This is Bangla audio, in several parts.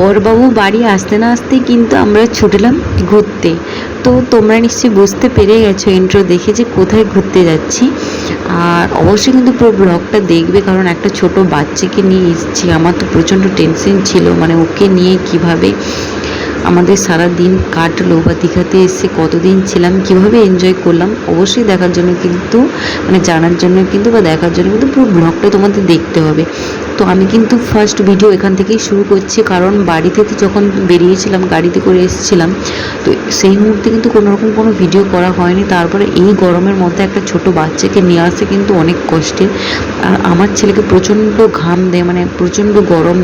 বরবাবু বাড়ি আসতে না আসতে কিন্তু আমরা ছুটলাম ঘুরতে। তো তোমরা নিশ্চয়ই বুঝতে পেরে গেছো ইন্ট্রো দেখে যে কোথায় ঘুরতে যাচ্ছি। আর অবশ্যই কিন্তু পুরো ব্লগটা দেখবে, কারণ একটা ছোট বাচ্চাকে নিয়ে এসেছি। আমার তো প্রচণ্ড টেনশন ছিল মানে ওকে নিয়ে কীভাবে আমাদের সারা দিন কাটলো বা দীঘাতে এসে কতদিন ছিলাম, কীভাবে এনজয় করলাম, অবশ্যই দেখার জন্য কিন্তু মানে জানার জন্য কিন্তু বা দেখার জন্য কিন্তু পুরো ব্লগটা তোমাদের দেখতে হবে। তো আমি কিন্তু ফার্স্ট ভিডিও এখান থেকেই শুরু করছি, কারণ বাড়িতে তো যখন বেরিয়েছিলাম, গাড়িতে করে এসেছিলাম, তো সেই মুহূর্তে কিন্তু কোনো রকম কোনো ভিডিও করা হয়নি। তারপরে এই গরমের মধ্যে একটা ছোট বাচ্চাকে নিয়ে আসতে কিন্তু অনেক কষ্টের। আর আমার ছেলেকে প্রচণ্ড ঘাম দেয় মানে প্রচণ্ড গরম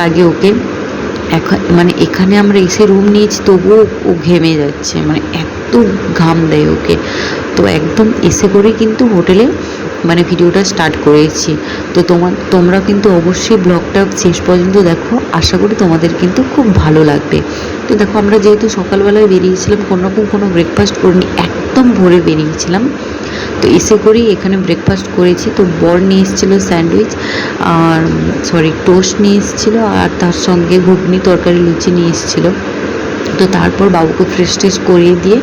লাগে ওকে। মানে এখানে আমরা এসে রুম নিয়েছি, তবুও ও ঘেমে যাচ্ছে। মানে এত ঘাম দেয় ওকে। তো একদম এসে করে কিন্তু হোটেলে মানে ভিডিওটা স্টার্ট করেছি। তো তোমার তোমরা কিন্তু অবশ্যই ব্লগটা শেষ পর্যন্ত দেখো। আশা করি তোমাদের কিন্তু খুব ভালো লাগবে। তো দেখো, আমরা যেহেতু সকালবেলায় বেরিয়েছিলাম, কোনো রকম কোনো ব্রেকফাস্ট করিনি, একদম ভোরে বেরিয়েছিলাম। তো এসে করেই এখানে ব্রেকফাস্ট করেছি। তো বর নিয়ে এসেছিল স্যান্ডউইচ আর সরি টোস্ট নিয়ে এসেছিল, আর তার সঙ্গে ঘুগনি, তরকারি, লুচি নিয়ে এসেছিল। তো তারপর বাবুকে ফ্রেশ ট্রেশ করিয়ে দিয়ে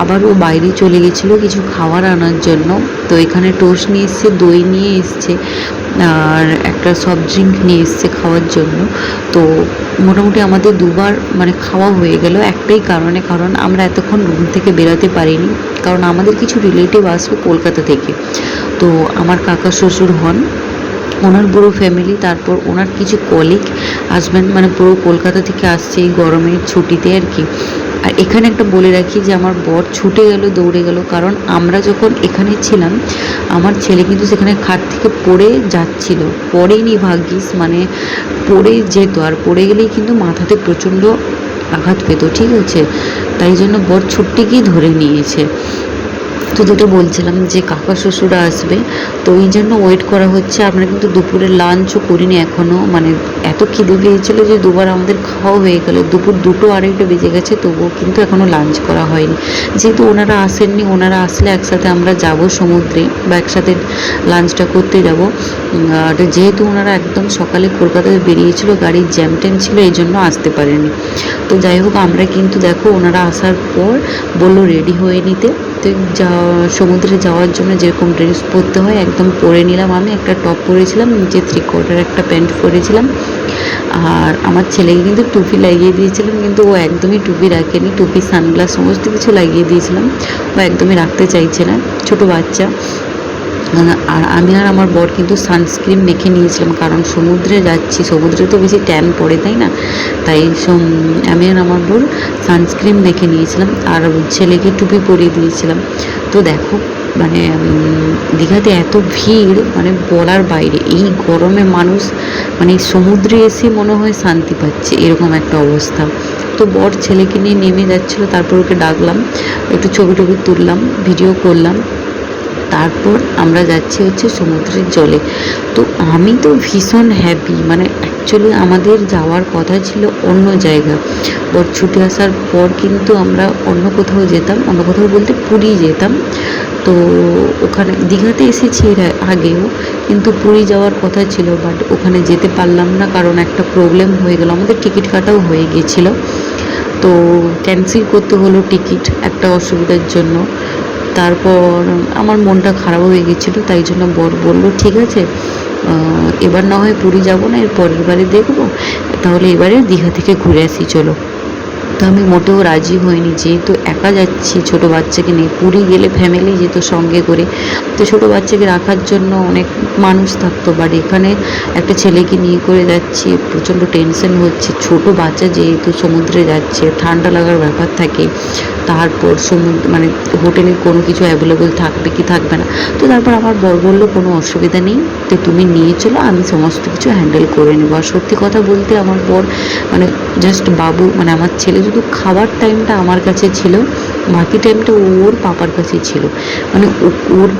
আবার ও বাইরে চলে গেছিল কিছু খাবার আনার জন্য। তো এখানে টোস্ট নিয়ে এসছে, দই নিয়ে এসছে, আর একটা সফট ড্রিঙ্ক নিয়ে এসছে খাওয়ার জন্য। তো মোটামুটি আমাদের দুবার মানে খাওয়া হয়ে গেল একটাই কারণে, কারণ আমরা এতক্ষণ রুম থেকে বেরোতে পারিনি। কারণ আমাদের কিছু রিলেটিভ আসবে কলকাতা থেকে। তো আমার কাকা শ্বশুর হন ওনার পুরো ফ্যামিলি তারপর ওনার কিছু কলিগ হাজব্যান্ড মানে পুরো কলকাতা থেকে আসছে এই গরমের ছুটিতে আর কি। আর এখানে একটা বলে রাখি যে, আমার বর ছুটে গেল, দৌড়ে গেল, কারণ আমরা যখন এখানে ছিলাম, আমার ছেলে কিন্তু সেখানে খাট থেকে পড়ে যাচ্ছিল। পড়েনি ভাগ্যিস মানে পড়ে যেত, আর পড়ে গেলেই কিন্তু মাথাতে প্রচণ্ড আঘাত পেত, ঠিক আছে? তাই জন্য বর ছুট্টিকেই ধরে নিয়েছে। তো যেটা বলছিলাম যে কাকা শ্বশুরা আসবে, তো ওই জন্য ওয়েট করা হচ্ছে। আমরা কিন্তু দুপুরে লাঞ্চও করিনি এখনও মানে এত খিদে পেয়েছিলো যে দুবার আমাদের খাওয়া হয়ে গেল। দুপুর দুটো আড়াইটা বেজে গেছে, তবুও কিন্তু এখনও লাঞ্চ করা হয়নি। যেহেতু ওনারা আসেননি, ওনারা আসলে একসাথে আমরা যাব সমুদ্রে বা একসাথে লাঞ্চটা করতে যাব। আর যেহেতু ওনারা একদম সকালে কলকাতায় বেরিয়েছিল, গাড়ির জ্যাম ট্যাম ছিল, এই জন্য আসতে পারেনি তো যাই হোক, আমরা কিন্তু দেখো, ওনারা আসার পর বলল রেডি হয়ে নিতে। তো যা সমুদ্রে যাওয়ার জন্য যেরকম ড্রেস পরতে হয়, একদম পরে নিলাম। আমি একটা টপ পরেছিলাম, নিচে থ্রি কোয়ার্টার একটা প্যান্ট পরেছিলাম। আর আমার ছেলেকে কিন্তু টুপি লাগিয়ে দিয়েছিলাম, কিন্তু ও একদমই টুপি রাখেনি। টুপি, সানগ্লাস, সমস্ত কিছু লাগিয়ে দিয়েছিলাম। ও একদমই রাখতে চাইছে না। ছোটো বাচ্চা। আর আমি আর আমার বর কিন্তু সানস্ক্রিন মেখে নিয়েছিলাম, কারণ সমুদ্রে যাচ্ছি, সমুদ্রে তো বেশি ট্যান পড়ে, তাই না? তাই আমি আর আমার বর সানস্ক্রিন মেখে নিয়েছিলাম, আর ছেলেকে টুপি পরিয়ে দিয়েছিলাম। তো দেখো মানে দীঘাতে এত ভিড় মানে বলার বাইরে, এই গরমে মানুষ মানে সমুদ্রে এসে মনে হয় শান্তি পাচ্ছে, এরকম একটা অবস্থা। তো বর ছেলেকে নিয়ে নেমে যাচ্ছিল, তারপর ওকে ডাকলাম, একটু ছবি টবি তুললাম ভিডিও করলাম তারপর আমরা যাচ্ছি হচ্ছে সমুদ্রের জলে। তো আমি তো ভীষণ হ্যাপি মানে অ্যাকচুয়ালি আমাদের যাওয়ার কথা ছিল অন্য জায়গা। ওর ছুটে আসার পর কিন্তু আমরা অন্য কোথাও যেতাম, অন্য কোথাও বলতে পুরী যেতাম। তো ওখানে দীঘাতে এসেছি এর আগেও, কিন্তু পুরী যাওয়ার কথা ছিল বাট ওখানে যেতে পারলাম না কারণ একটা প্রবলেম হয়ে গেল। আমাদের টিকিট কাটাও হয়ে গিয়েছিল তো ক্যান্সেল করতে হলো টিকিট একটা অসুবিধার জন্য। তারপর আমার মনটা খারাপ হয়ে গেছিল তাই জন্য বর বলল, ঠিক আছে এবার না হয় পুরী যাব না, এর পরের বারে দেখব, তাহলে এবারে দীঘা থেকে ঘুরে আসি, চলো। তো আমি মোটেও রাজি হইনি, যেহেতু একা যাচ্ছি ছোট বাচ্চাকে নিয়ে। পুরী গেলে ফ্যামিলি যেত সঙ্গে করে। তো ছোট বাচ্চাকে রাখার জন্য অনেক মানুষ থাকতো বাট এখানে একটা ছেলেকে নিয়ে করে যাচ্ছি, প্রচণ্ড টেনশন হচ্ছে। ছোট বাচ্চা যেহেতু সমুদ্রে যাচ্ছে, ঠান্ডা লাগার ব্যাপার থাকে, তারপর সমুদ্র মানে হোটেলে কোনো কিছু অ্যাভেলেবল থাকবে কি থাকবে না। তো তারপর আমার বর বলল, কোনো অসুবিধা নেই, তো তুমি নিয়ে চলো, আমি সমস্ত কিছু হ্যান্ডেল করে নেব। আর সত্যি কথা বলতে আমার বর মানে জাস্ট বাবু মানে আমার ছেলে শুধু খাবার টাইমটা আমার কাছে ছিল বাকি টাইমটা ওর পাপার কাছে ছিল। মানে ওর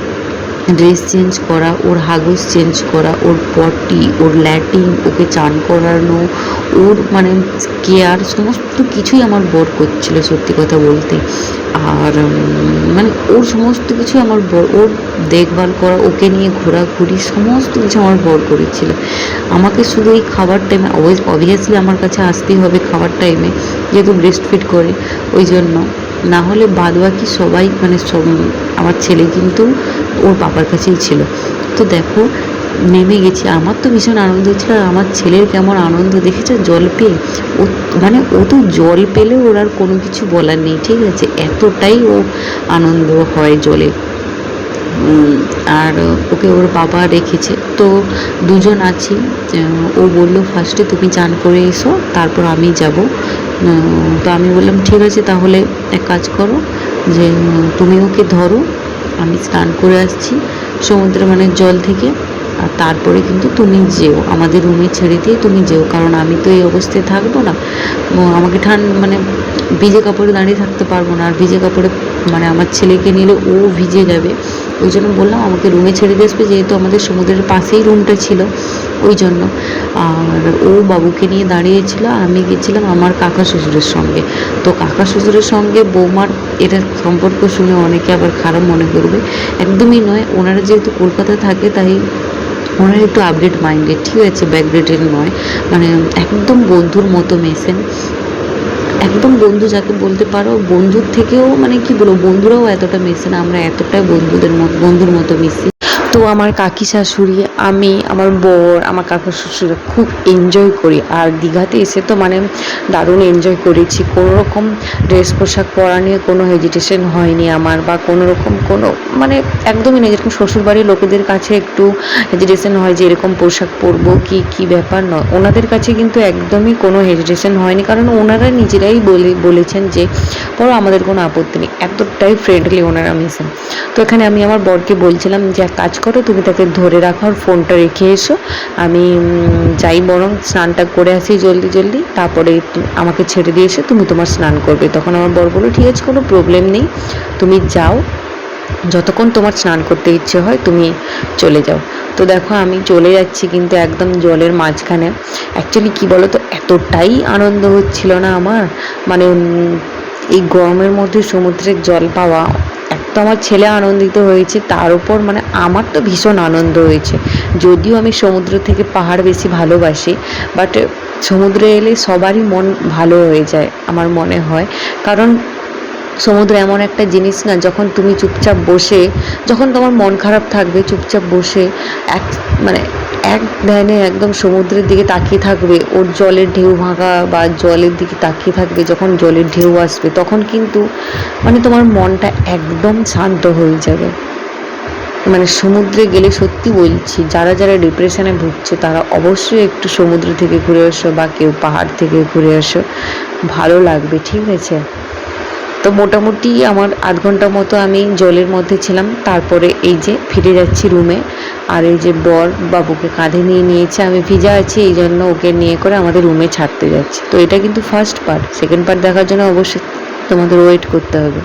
ড্রেস চেঞ্জ করা, ওর হাগস চেঞ্জ করা, ওর পটি ওর ল্যাটিন ওকে চান করানো, ওর মানে কেয়ার সমস্ত কিছুই আমার বর করছিল সত্যি কথা বলতে। আর মানে ওর সমস্ত কিছু আমার বর, ওর দেখভাল করা, ওকে নিয়ে ঘোরাঘুরি, সমস্ত কিছু আমার বর করেছিল। আমাকে শুধু এই খাবার টাইমে অবভিয়াসলি আমার কাছে আসতেই হবে খাবার টাইমে যেহেতু ব্রেস্ট ফিট করে, ওই জন্য। না হলে বাদ বাকি সবাই মানে সব আমার ছেলে কিন্তু ওর বাবার কাছেই ছিল। তো দেখো, নেমে গেছি। আমার তো ভীষণ আনন্দ হচ্ছিল আর আমার ছেলের কেমন আনন্দ দেখেছ? জল পেয়ে। ও মানে ও তো জল পেলে ওর আর কোনো কিছু বলার নেই, ঠিক আছে? এতটাই ও আনন্দ হয় জলে। আর ওকে ওর বাবা রেখেছে। তো দুজন আছি। ও বলল, ফার্স্টে তুমি চান করে এসো, তারপর আমি যাব। তো আমি বললাম, ঠিক আছে, তাহলে এক কাজ করো যে, তুমি ওকে ধরো আমি স্নান করে আসছি সমুদ্র মানে জল থেকে। আর তারপরে কিন্তু তুমি যেও। আমাদের রুমে ছেড়ে দিয়ে তুমি যেও, কারণ আমি তো এই অবস্থায় থাকব না। আমাকে ঠান মানে ভিজে কাপড়ে দাঁড়িয়ে থাকতে পারব না। আর ভিজে কাপড়ে মানে আমার ছেলেকে নিলে ও ভিজে যাবে। ওই জন্য বললাম, আমাকে রুমে ছেড়ে দিয়ে আসবে, যেহেতু আমাদের সমুদ্রের পাশেই রুমটা ছিল। ওই জন্য। আর ও বাবুকে নিয়ে দাঁড়িয়েছিল আমি গেছিলাম আমার কাকা শ্বশুরের সঙ্গে। তো কাকা শ্বশুরের সঙ্গে বৌমার এটার সম্পর্ক শুনে অনেকে আবার খারাপ মনে করবে। একদমই নয়, ওনারা যেহেতু কলকাতায় থাকে, তাই ওনারা একটু আপডেট মাইন্ডেড ঠিক আছে? ব্যাকডেটেড নয়। মানে একদম বন্ধুর মতো মেশেন একদম বন্ধু যাকে বলতে পারো, বন্ধুর থেকেও মানে কি বলব, বন্ধুরাও এতটা মেশে না, আমরা এতটা বন্ধুদের মতো, বন্ধুর মতো মিশি। তো আমার কাকি শাশুড়ি, আমি, আমার বর, আমার কাকু শ্বশুর খুব এনজয় করি। আর দীঘাতে এসে তো মানে দারুণ এনজয় করেছি। কোনো রকম ড্রেস পোশাক পরা নিয়ে কোনো হেজিটেশন হয়নি আমার বা কোনো রকম কোনো মানে একদমই নেই। যেরকম শ্বশুরবাড়ির লোকেদের কাছে একটু হেজিটেশন হয় যে এরকম পোশাক পরবো কি কি ব্যাপার নয়। ওনাদের কাছে কিন্তু একদমই কোনো হেজিটেশন হয়নি। কারণ ওনারা নিজেরাই বলে, বলেছেন যে পরো আমাদের কোনো আপত্তি নেই। এতটাই ফ্রেন্ডলি ওনারা মিশেন তো এখানে আমি আমার বরকে বলছিলাম যে কাজ করো তুমি তাকে ধরে রাখো আর ফোনটা রেখে এসো। আমি যাই বরং স্নানটা করে আসি জলদি জলদি। তারপরে আমাকে ছেড়ে দিয়ে এসে তুমি তোমার স্নান করবে। তখন আমার বর বলল, ঠিক আছে, কোনো প্রবলেম নেই। তুমি যাও। যতক্ষণ তোমার স্নান করতে ইচ্ছে হয়, তুমি চলে যাও। তো দেখো, আমি চলে যাচ্ছি কিন্তু একদম জলের মাঝখানে। অ্যাকচুয়ালি কী বলো তো এতটাই আনন্দ হচ্ছিল না আমার। মানে এই গরমের মধ্যে সমুদ্রের জল পাওয়া তো আমার ছেলে আনন্দিত হয়েছে, তার উপর মানে আমার তো ভীষণ আনন্দ হয়েছে। যদিও আমি সমুদ্র থেকে পাহাড় বেশি ভালোবাসি বাট সমুদ্রে এলে সবারই মন ভালো হয়ে যায় আমার মনে হয়। কারণ সমুদ্র এমন একটা জিনিস না, যখন তুমি চুপচাপ বসে, যখন তোমার মন খারাপ থাকবে, চুপচাপ বসে এক মানে এক ধ্যানে একদম সমুদ্রের দিকে তাকিয়ে থাকবে, ওর জলের ঢেউ ভাঙা বা জলের দিকে তাকিয়ে থাকবে যখন জলের ঢেউ আসবে, তখন কিন্তু মানে তোমার মনটা একদম শান্ত হয়ে যাবে। মানে সমুদ্রে গেলে সত্যি বলছি, যারা যারা ডিপ্রেশনে ভুগছে, তারা অবশ্যই একটু সমুদ্র থেকে ঘুরে আসো বা কেউ পাহাড় থেকে ঘুরে আসো ভালো লাগবে, ঠিক আছে? তো মোটামুটি আমার আধ ঘণ্টা মতো আমি জলের মধ্যে ছিলাম। তারপরে এই যে ফিরে যাচ্ছি রুমে আর এই যে বর বাবুকে কাঁধে নিয়ে নিয়েছে, আমি ভিজা আছি, এই জন্য ওকে নিয়ে করে আমাদের রুমে ছাড়তে যাচ্ছি। তো এটা কিন্তু ফার্স্ট পার্ট সেকেন্ড পার্ট দেখার জন্য অবশ্যই তোমাদের ওয়েট করতে হবে।